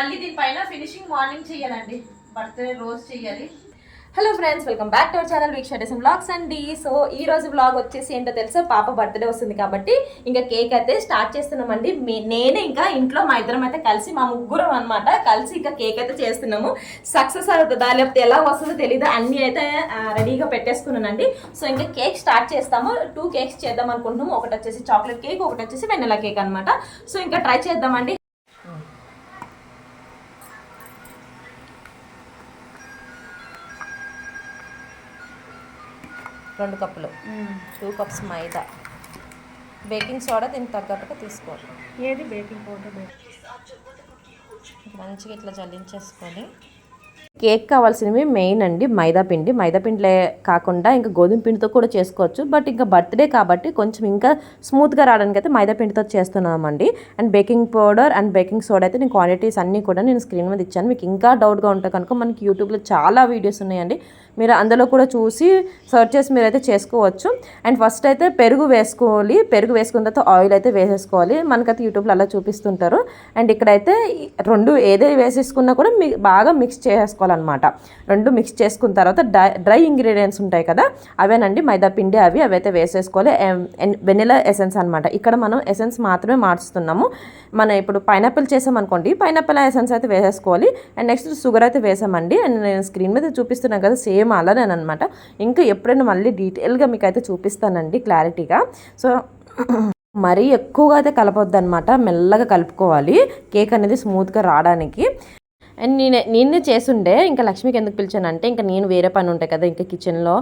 మళ్ళీ దీనిపైన finishing morning చేయాలండి బర్త్డే రోజు చేయాలి hello friends welcome back to our channel week షెడేషన్ blogs అండి సో ఈ రోజు బ్లాగ్ వచ్చేసి ఏంటో తెలుసా? పాప బర్త్డే వస్తుంది కాబట్టి ఇంకా కేక్ అయితే స్టార్ట్ చేస్తున్నామండి. నేను నేనే ఇంకా ఇంట్లో మా ఇద్దరం అయితే కలిసి మా ముగ్గురం అన్నమాట కలిసి ఇంకా కేక్ అయితే చేస్తున్నాము. సక్సెస్ అవుతుందా? లేకపోతే ఎలా వస్తుందో తెలియదు అన్నీ అయితే రెడీగా పెట్టేసుకున్నానండి. సో ఇంకా కేక్ స్టార్ట్ చేస్తాము. టూ కేక్స్ చేద్దాం అనుకుంటున్నాము. ఒకటి వచ్చేసి చాక్లెట్ కేక్ ఒకటి వచ్చేసి వెన్నెలా కేక్ అన్నమాట. సో ఇంకా ట్రై చేద్దామండి. రెండు కప్పులు. టూ కప్స్ మైదా. బేకింగ్ సోడా దీనికి తగ్గట్టుగా తీసుకోవాలి. ఏది? బేకింగ్ పౌడర్ మంచిగా ఇట్లా జల్లించేసుకొని. కేక్ కావాల్సినవి మెయిన్ అండి మైదా పిండి. మైదా పిండిలే కాకుండా ఇంకా గోధుమ పిండితో కూడా చేసుకోవచ్చు. బట్ ఇంకా బర్త్డే కాబట్టి కొంచెం ఇంకా స్మూత్గా రావడానికి అయితే మైదా పిండితో చేస్తున్నామండి. And baking powder and baking soda అయితే నేను క్వాంటిటీస్ అన్నీ కూడా నేను స్క్రీన్ మీద ఇచ్చాను. మీకు ఇంకా డౌట్గా ఉంటే కనుక మనకి యూట్యూబ్లో చాలా వీడియోస్ ఉన్నాయండి. మీరు అందులో కూడా చూసి సర్చ్ చేసి మీరైతే చేసుకోవచ్చు. అండ్ ఫస్ట్ అయితే పెరుగు వేసుకోవాలి. పెరుగు వేసుకున్న తర్వాత ఆయిల్ అయితే వేసేసుకోవాలి. మనకైతే యూట్యూబ్లో అలా చూపిస్తుంటారు. అండ్ ఇక్కడైతే రెండు ఏదే వేసేసుకున్నా కూడా మీ బాగా మిక్స్ చేసుకోవాలన్నమాట. రెండు మిక్స్ చేసుకున్న తర్వాత డ్రై డ్రై ఇంగ్రీడియంట్స్ ఉంటాయి కదా అవేనండి మైదా పిండి అవి అవైతే వేసేసుకోవాలి. వెనిలా ఎసెన్స్ అనమాట ఇక్కడ మనం ఎసెన్స్ మాత్రమే మార్చుతున్నాము. మనం ఇప్పుడు పైనాపిల్ చేసామనుకోండి పైనాపిల్ ఎసెన్స్ అయితే వేసేసుకోవాలి. అండ్ నెక్స్ట్ షుగర్ అయితే వేసామండి. అండ్ నేను స్క్రీన్ మీద చూపిస్తున్నాను కదా సేమ్ అలానే అనమాట ఇంకా ఎప్పుడైనా మళ్ళీ డీటెయిల్గా మీకు అయితే చూపిస్తానండి క్లారిటీగా. సో మరీ ఎక్కువగా అయితే కలపొద్దు అనమాట మెల్లగా కలుపుకోవాలి. కేక్ అనేది స్మూత్గా రావడానికి. అండ్ నేను నేనే చేసుండే ఇంకా లక్ష్మికి ఎందుకు పిలిచానంటే ఇంకా నేను వేరే పని ఉంటాయి కదా ఇంకా కిచెన్లో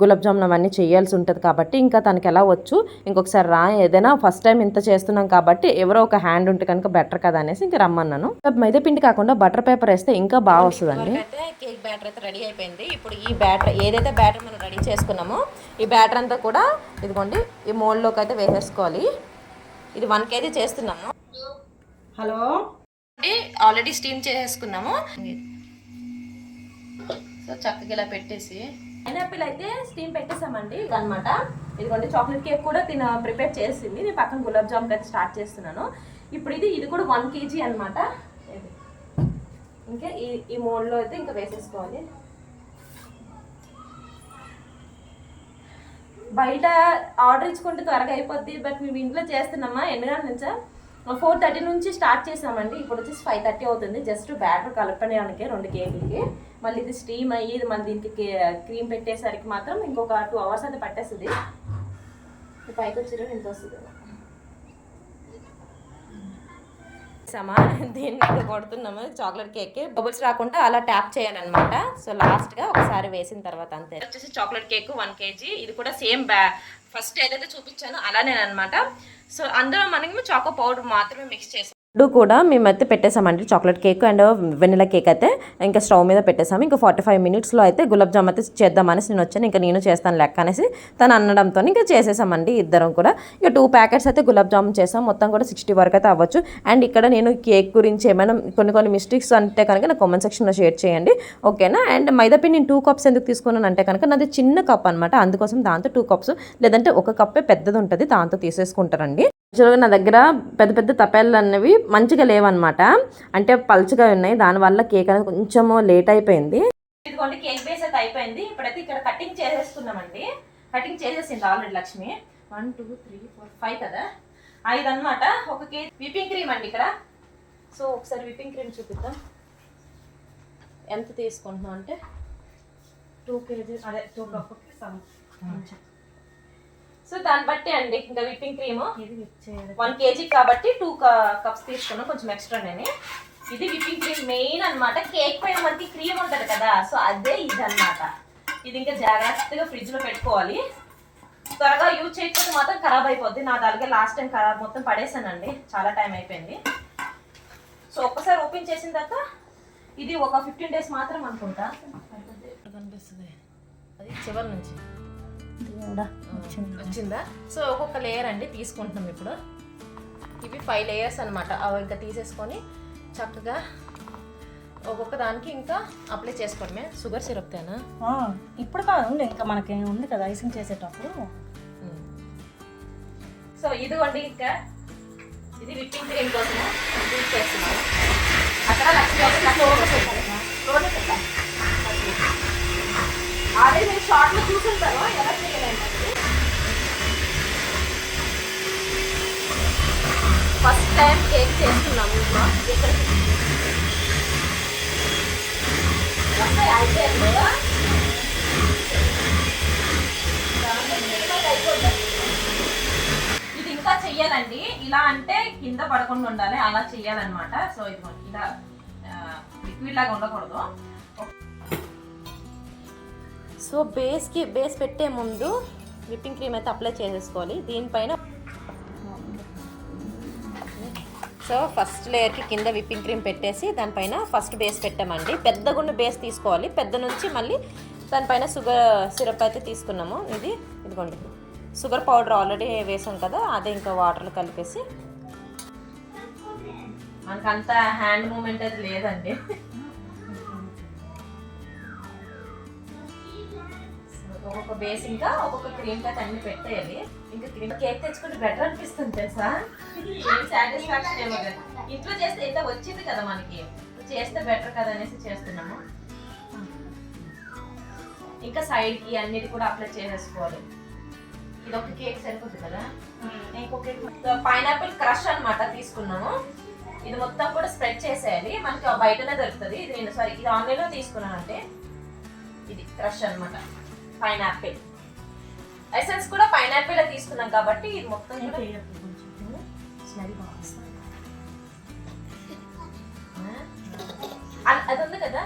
గులాబ్ జామున్ అవన్నీ చేయాల్సి ఉంటుంది కాబట్టి ఇంకా తనకి ఎలా వచ్చు ఇంకొకసారి రా ఏదైనా ఫస్ట్ టైం ఇంత చేస్తున్నాం కాబట్టి ఎవరో ఒక హ్యాండ్ ఉంటే కనుక బెటర్ కదా అనేసి ఇంకా రమ్మన్నాను. మైదా పిండి కాకుండా బటర్ పేపర్ వేస్తే ఇంకా బాగా వస్తుందండి. అయితే కేక్ బ్యాటర్ అయితే రెడీ అయిపోయింది. ఇప్పుడు ఈ బ్యాటర్ ఏదైతే బ్యాటర్ మనం రెడీ చేసుకున్నామో ఈ బ్యాటర్ అంతా కూడా ఇదిగోండి ఈ మోల్డ్లోకి అయితే వేసేసుకోవాలి. ఇది వన్ కేజీ చేస్తున్నాము హలో? ఆల్రెడీ స్టీమ్ చేసేసుకున్నాము. సో చక్కగా ఇలా పెట్టేసి పైనాపిల్ అయితే స్టీమ్ పెట్టేసామండి అనమాట ఇదిగోండి చాక్లెట్ కేక్ కూడా తిన ప్రిపేర్ చేసింది. నేను పక్కన గులాబ్ జామ్ అయితే స్టార్ట్ చేస్తున్నాను. ఇప్పుడు ఇది ఇది కూడా వన్ కేజీ అనమాట ఇంకా ఈ ఈ మోడ్లో అయితే ఇంకా వేసేసుకోవాలి. బయట ఆర్డర్ ఇచ్చుకుంటే త్వరగా అయిపోద్ది బట్ మేము ఇంట్లో చేస్తున్నామా? ఎన్ని గంటల నుంచా? ఫోర్ థర్టీ నుంచి స్టార్ట్ చేసామండి. ఇప్పుడు వచ్చేసి ఫైవ్ థర్టీ అవుతుంది. జస్ట్ బ్యాటర్ కలపడానికి రెండు కేకులకి మళ్ళీ ఇది స్టీమ్ అయ్యి ఇది మళ్ళీ దీనికి క్రీమ్ పెట్టేసరికి మాత్రం ఇంకొక టూ అవర్స్ అయితే పట్టేస్తుంది. పైకి వచ్చి ఇంత వస్తుంది. సమా దీన్ని కొడుతున్నాము? చాక్లెట్ కేక్ బబుల్స్ రాకుండా అలా ట్యాప్ చేయాలన్నమాట. సో లాస్ట్గా ఒకసారి వేసిన తర్వాత అంతే. వచ్చేసి చాక్లెట్ కేక్ వన్ కేజీ. ఇది కూడా సేమ్ బ్యా ఫస్ట్ ఏదైతే చూపించానో అలానే అనమాట సో అందులో మనకి చాకో పౌడర్ మాత్రమే మిక్స్ చేసాం. ఇప్పుడు కూడా మేమైతే పెట్టేసామండి. Chocolate cake and vanilla cake అయితే ఇంకా స్టవ్ మీద పెట్టేసాము. ఇంకా ఫార్టీ ఫైవ్ మినిట్స్లో అయితే గులాబ్ జామ్ అయితే చేద్దామనేసి నేను వచ్చాను. ఇంకా నేను చేస్తాను లెక్క అనేసి తను అనడంతో ఇంకా చేసేసామండి ఇద్దరం కూడా. ఇక టూ ప్యాకెట్స్ అయితే గులాబ్ జామున్ చేసాం. మొత్తం కూడా సిక్స్టీ వరకు అయితే అవ్వచ్చు. అండ్ ఇక్కడ నేను కేక్ గురించి ఏమైనా కొన్ని కొన్ని మిస్టేక్స్ అంటే కనుక నాకు కామెంట్ సెక్షన్లో షేర్ చేయండి. ఓకేనా? అండ్ మైదాపిండి నేను టూ కప్స్ ఎందుకు తీసుకున్నాను అంటే కనుక నాది చిన్న కప్ అనమాట అందుకోసం దాంతో టూ కప్స్ లేదంటే ఒక కప్పే పెద్దది ఉంటుంది దాంతో తీసేసుకుంటారండి. యాక్చువల్గా నా దగ్గర పెద్ద పెద్ద తపేళ్ళు అనేవి మంచిగా లేవన్నమాట. అంటే పలుచగా ఉన్నాయి దానివల్ల కేక్ అనేది కొంచెము లేట్ అయిపోయింది. ఇదిగోండి కేక్ బేస్ అయితే అయిపోయింది. ఇప్పుడైతే ఇక్కడ కటింగ్ చేసేసుకున్నామండి. కటింగ్ చేసేసింది already Lakshmi. One two three four five కదా? ఐదు అన్నమాట ఒక కేజీ విపింగ్ క్రీమ్ అండి ఇక్కడ. సో ఒకసారి విపింగ్ క్రీమ్ చూపిద్దాం. ఎంత తీసుకుంటున్నాం అంటే? టూ కేజీస్ అదే టూ కప్పుకి సమ్ సో దాన్ని బట్టి అండి ఇంకా విపింగ్ క్రీమ్. వన్ కేజీ కాబట్టి టూ కప్స్ తీసుకున్నాం కొంచెం ఎక్స్ట్రా నేను. ఇది విపింగ్ క్రీమ్ మెయిన్ అన్నమాట. కేక్ పైన మనకి క్రీమ్ ఉంటుంది కదా సో అదే ఇది అన్నమాట ఇది ఇంకా జాగ్రత్తగా ఫ్రిడ్జ్లో పెట్టుకోవాలి. త్వరగా యూజ్ చేయకపోతే మాత్రం ఖరాబ్ అయిపోద్ది. నా అలాగే లాస్ట్ టైం ఖరాబ్ మొత్తం పడేసానండి. చాలా టైం అయిపోయింది. సో ఒక్కసారి ఓపెన్ చేసిన తర్వాత ఇది ఒక ఫిఫ్టీన్ డేస్ మాత్రం అనుకుంటా. కనిపిస్తుంది అది చివరి నుంచి. వచ్చిందా? సో ఒక్కొక్క లేయర్ అండి తీసుకుంటున్నాం ఇప్పుడు. ఇవి ఫైవ్ లేయర్స్ అనమాట అవి ఇంకా తీసేసుకొని చక్కగా ఒక్కొక్క దానికి ఇంకా అప్లై చేసుకోవడమే. షుగర్ సిరప్ తేనా? ఇప్పుడు కాదు ఇంకా మనకి ఉంది కదా ఐసింగ్ చేసేటప్పుడు. సో ఇదిగోండి ఇంకా. ఇది విప్పింగ్ క్రీమ్ కోసం యూజ్ చేస్తున్నాను. అక్కడ అదే మీరు షార్ట్లో చూసుంటాను ఎలా చేయాలంటే ఫస్ట్ టైం కేక్ చేస్తున్నాం ఇంట్లో ఇక్కడ ఇది ఇంకా చెయ్యాలండి. ఇలా అంటే కింద పడకుండా ఉండాలి అలా చెయ్యాలన్నమాట. సో ఇది ఇలా లిక్విడ్ లాగా ఉండకూడదు. సో బేస్కి బేస్ పెట్టే ముందు విప్పింగ్ క్రీమ్ అయితే అప్లై చేసేసుకోవాలి. దీనిపైన సో ఫస్ట్ లేయర్కి కింద విప్పింగ్ క్రీమ్ పెట్టేసి దానిపైన ఫస్ట్ బేస్ పెట్టామండి. పెద్ద గుండు బేస్ తీసుకోవాలి. పెద్ద నుంచి మళ్ళీ దానిపైన షుగర్ సిరప్ అయితే తీసుకున్నాము. ఇది ఇదిగోండి. షుగర్ పౌడర్ ఆల్రెడీ వేసాం కదా అదే ఇంకా వాటర్లో కలిపేసి. మనకంత హ్యాండ్ మూమెంట్ అది లేదండి. ఒక్కొక్క బేస్ ఇంకా ఒక్కొక్క క్రీమ్ అయితే అన్ని పెట్టేయాలి. ఇంకా క్రీమ్ కేక్ తెచ్చుకుంటే బెటర్ అనిపిస్తుంది తెలుసా? సాటిస్ఫాక్షన్ ఏమో లేదు. ఇంట్లో చేస్తే ఇంత వచ్చింది కదా మనకి. చేస్తే బెటర్ కదా అనేసి చేస్తున్నాము. ఇంకా సైడ్కి అన్నిటి కూడా అప్లై చేసేసుకోవాలి. ఇది ఒక కేక్ సరిపోతుంది కదా ఇంకొక పైనాపిల్ క్రష్ అన్నమాట తీసుకున్నాము. ఇది మొత్తం కూడా స్ప్రెడ్ చేసేయాలి. మనకి బయటనే దొరుకుతుంది. ఇది నేను సారీ ఇది ఆన్లైన్లో తీసుకున్నాను అంటే ఇది క్రష్ అన్నమాట. పైనాపిల్ ఎసెన్స్ కూడా పైనాపిల్ తీసుకున్నాం కాబట్టి ఇది మొత్తం కూడా? అది- ఉంది కదా?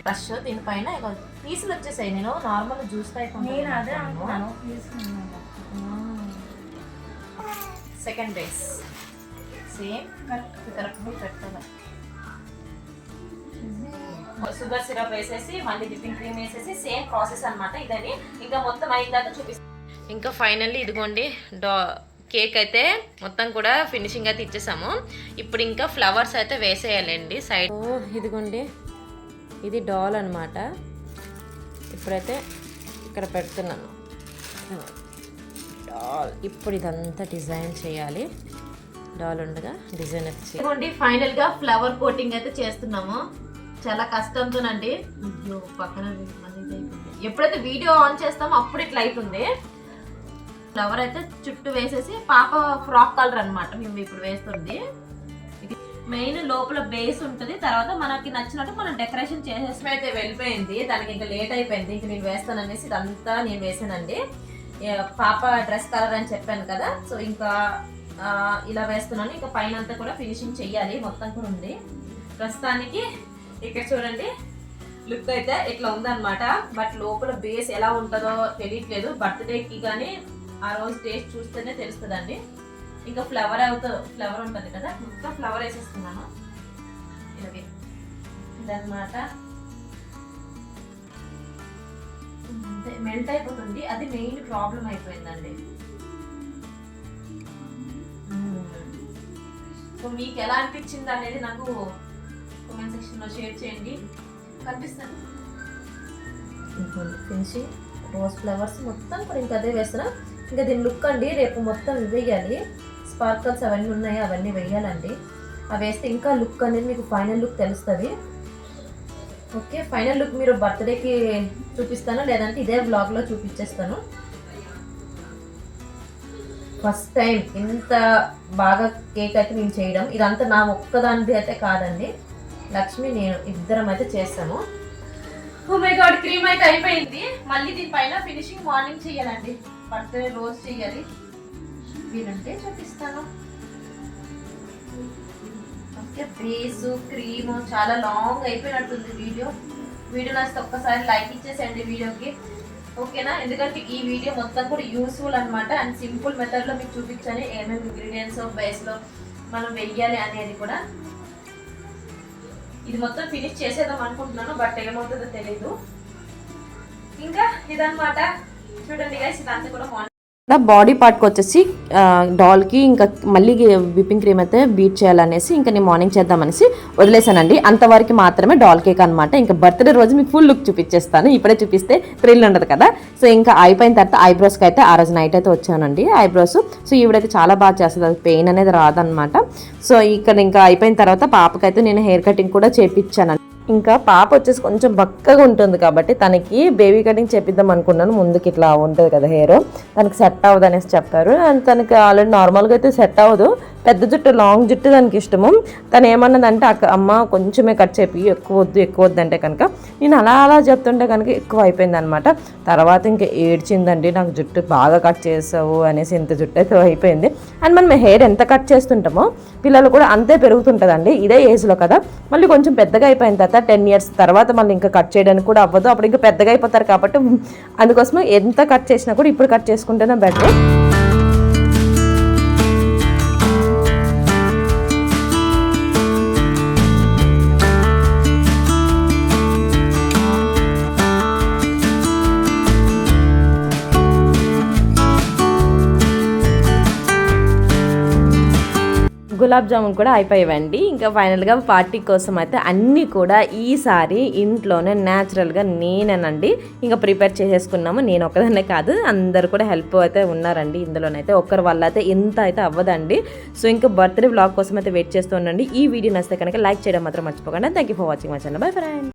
బ్రష్ దీనిపైన పీసులు వచ్చేసాయి. నేను నార్మల్ జ్యూస్ టైప్ నేను అదే అనుకున్నాను సెకండ్ బేస్ సేమ్ కరెక్ట్ పెట్టాలి షుగర్ సిరప్ వేసేసి మళ్ళీ విప్పింగ్ క్రీమ్ వేసేసి సేమ్ ప్రాసెస్ అన్నమాట ఇదని. ఇంకా మొత్తం అయిందాక చూపిస్తాను ఇంకా ఫైనల్లీ ఇదిగోండి డా కేక్ అయితే మొత్తం కూడా ఫినిషింగ్ అయితే ఇచ్చేసాము. ఇప్పుడు ఇంకా ఫ్లవర్స్ అయితే వేసేయాలండి సైడ్ ఇదిగోండి. ఇది డాల్ అనమాట ఇప్పుడైతే ఇక్కడ పెడుతున్నాను. డాల్. ఇప్పుడు ఇదంతా డిజైన్ చేయాలి. డాల్ ఉండగా డిజైన్ వచ్చి చేయాలి. ఫైనల్గా ఫ్లవర్ కోటింగ్ అయితే చేస్తున్నాము. చాలా కష్టంతోనండి. అయ్యో పక్కన ఎప్పుడైతే వీడియో ఆన్ చేస్తామో అప్పుడు ఇట్లా అవుతుంది ఫ్లవర్ అయితే చుట్టూ వేసేసి పాప ఫ్రాక్ కలర్ అనమాట మేము ఇప్పుడు వేస్తుంది. ఇది మెయిన్ లోపల బేస్ ఉంటుంది. తర్వాత మనకి నచ్చినట్టు మనం డెకరేషన్ చేసేసి అయితే వెళ్ళిపోయింది. దానికి ఇంకా లేట్ అయిపోయింది. ఇంక నేను వేస్తాననేసి ఇదంతా నేను వేసానండి. పాప డ్రెస్ కలర్ అని చెప్పాను కదా సో ఇంకా ఇలా వేస్తున్నాను. ఇంకా పైన అంతా కూడా ఫినిషింగ్ చెయ్యాలి మొత్తం కూడా ఉంది. ప్రస్తుతానికి ఇక్కడ చూడండి లుక్ అయితే ఇట్లా ఉందన్నమాట. బట్ లోపల బేస్ ఎలా ఉంటుందో తెలియట్లేదు. బర్త్డేకి కానీ ఆ రోజు టేస్ట్ చూస్తేనే తెలుస్తుందండి. ఇంకా ఫ్లవర్ అవుతుంది ఫ్లవర్ ఉంటుంది కదా మొత్తం ఫ్లవర్ వేసేస్తున్నాను. ఇలాగే ఇదన్నమాట. మెల్ట్ అయిపోతుంది. అది మెయిన్ ప్రాబ్లం అయిపోయిందండి. సో మీకు ఎలా అనిపించింది అనేది నాకు కామెంట్ సెక్షన్లో షేర్ చేయండి. కనిపిస్తాను ఫినిషింగ్ రోజ్ ఫ్లవర్స్ మొత్తం కూడా ఇంకా అదే వేస్తున్నా. ఇంకా దీని లుక్ అండి రేపు మొత్తం వేయాలి. స్పార్కల్స్ అవన్నీ ఉన్నాయి అవన్నీ వేయాలండి. అవి వేస్తే ఇంకా లుక్ అనేది మీకు ఫైనల్ లుక్ తెలుస్తుంది. ఓకే ఫైనల్ లుక్ మీరు బర్త్డేకి చూపిస్తాను? లేదంటే ఇదే బ్లాగ్లో చూపించేస్తాను. ఫస్ట్ టైం ఇంత బాగా కేక్ అయితే మేము చేయడం. ఇదంతా నా ఒక్కదానిది అయితే కాదండి. లక్ష్మి నేను ఇద్దరం అయితే చేస్తాము. మై గాడ్ క్రీమ్ అయితే అయిపోయింది. మళ్ళీ దీనిపైన ఫినిషింగ్ మార్నింగ్ చేయాలండి బర్త్డే రోజు చేయాలి వీలుంటే చూపిస్తాను. ఓకే బేస్ క్రీమ్ చాలా లాంగ్ అయిపోయినట్టుంది వీడియో వీడియో నచ్చితే ఒక్కసారి లైక్ ఇచ్చేసేయండి వీడియోకి ఓకేనా ఎందుకంటే ఈ వీడియో మొత్తం కూడా యూస్ఫుల్ అనమాట అండ్ సింపుల్ మెథడ్లో మీకు చూపించాను. ఏమేమి ఇంగ్రీడియంట్స్ బేస్లో మనం వెయ్యాలి అనేది కూడా. ఇది మొత్తం ఫినిష్ చేసేద్దాం అనుకుంటున్నాను బట్ ఏమవుతుందో తెలీదు. ఇంకా ఇదనమాట చూడండి గైస్ ఇదంతా కూడా మార్నింగ్ ద బాడీ పార్ట్కి వచ్చేసి డాల్కి ఇంకా మళ్ళీ విప్పింగ్ క్రీమ్ అయితే బీట్ చేయాలనేసి ఇంకా నేను మార్నింగ్ చేద్దామనేసి వదిలేసానండి. అంతవరకు మాత్రమే డాల్ కేక్ అనమాట ఇంకా బర్త్డే రోజు మీకు ఫుల్ లుక్ చూపించేస్తాను ఇప్పుడే చూపిస్తే థ్రిల్ ఉండదు కదా. సో ఇంకా అయిపోయిన తర్వాత ఐబ్రోస్కి అయితే ఆ రోజు నైట్ అయితే వచ్చానండి ఐబ్రోస్. సో ఈవిడైతే చాలా బాగా చేస్తుంది. అది పెయిన్ అనేది రాదనమాట సో ఇక్కడ ఇంకా అయిపోయిన తర్వాత పాపకైతే నేను హెయిర్ కటింగ్ కూడా చేపించాను ఇంకా పాప వచ్చేసి కొంచెం బక్కగా ఉంటుంది కాబట్టి తనకి బేబీ కటింగ్ చేపిద్దాం అనుకున్నాను. ముందుకి ఇట్లా ఉంటుంది కదా హెయిర్. తనకి సెట్ అవ్వదు అనేసి చెప్పారు. అండ్ తనకి ఆల్రెడీ నార్మల్గా అయితే సెట్ అవ్వదు. పెద్ద జుట్టు లాంగ్ జుట్టు దానికి ఇష్టము. తను ఏమన్నదంటే అక్క అమ్మ కొంచెమే కట్ చేపి ఎక్కువ వద్దు ఎక్కువ వద్దు అంటే కనుక నేను అలా అలా చెప్తుంటే కనుక ఎక్కువ అయిపోయింది అనమాట తర్వాత ఇంకా ఏడ్చిందండి నాకు జుట్టు బాగా కట్ చేసావు అనేసి ఇంత జుట్టు అయితే అయిపోయింది. అండ్ మనం హెయిర్ ఎంత కట్ చేస్తుంటామో పిల్లలు కూడా అంతే పెరుగుతుంటుందండి. ఇదే ఏజ్లో కదా. మళ్ళీ కొంచెం పెద్దగా అయిపోయిన తర్వాత టెన్ ఇయర్స్ తర్వాత మళ్ళీ ఇంకా కట్ చేయడానికి కూడా అవ్వదు. అప్పుడు ఇంకా పెద్దగా అయిపోతారు కాబట్టి అందుకోసం ఎంత కట్ చేసినా కూడా ఇప్పుడు కట్ చేసుకుంటేనే బెటర్. గులాబ్ జామున్ కూడా అయిపోయావండి. ఇంకా ఫైనల్గా పార్టీ కోసం అయితే అన్నీ కూడా ఈసారి ఇంట్లోనే న్యాచురల్గా నేనేనండి. ఇంకా ప్రిపేర్ చేసేసుకున్నాము. నేను ఒకదాన్నే కాదు అందరు కూడా హెల్ప్ అయితే ఉన్నారండి ఇందులోనైతే. ఒక్కరి వల్ల అయితే ఇంత అయితే అవ్వదండి. సో ఇంకా బర్త్డే బ్లాగ్ కోసం అయితే వెయిట్ చేస్తూ ఉండండి. ఈ వీడియో నచ్చితే కనుక లైక్ చేయడం మాత్రం మర్చిపోకండి. Thank you for watching my channel bye friend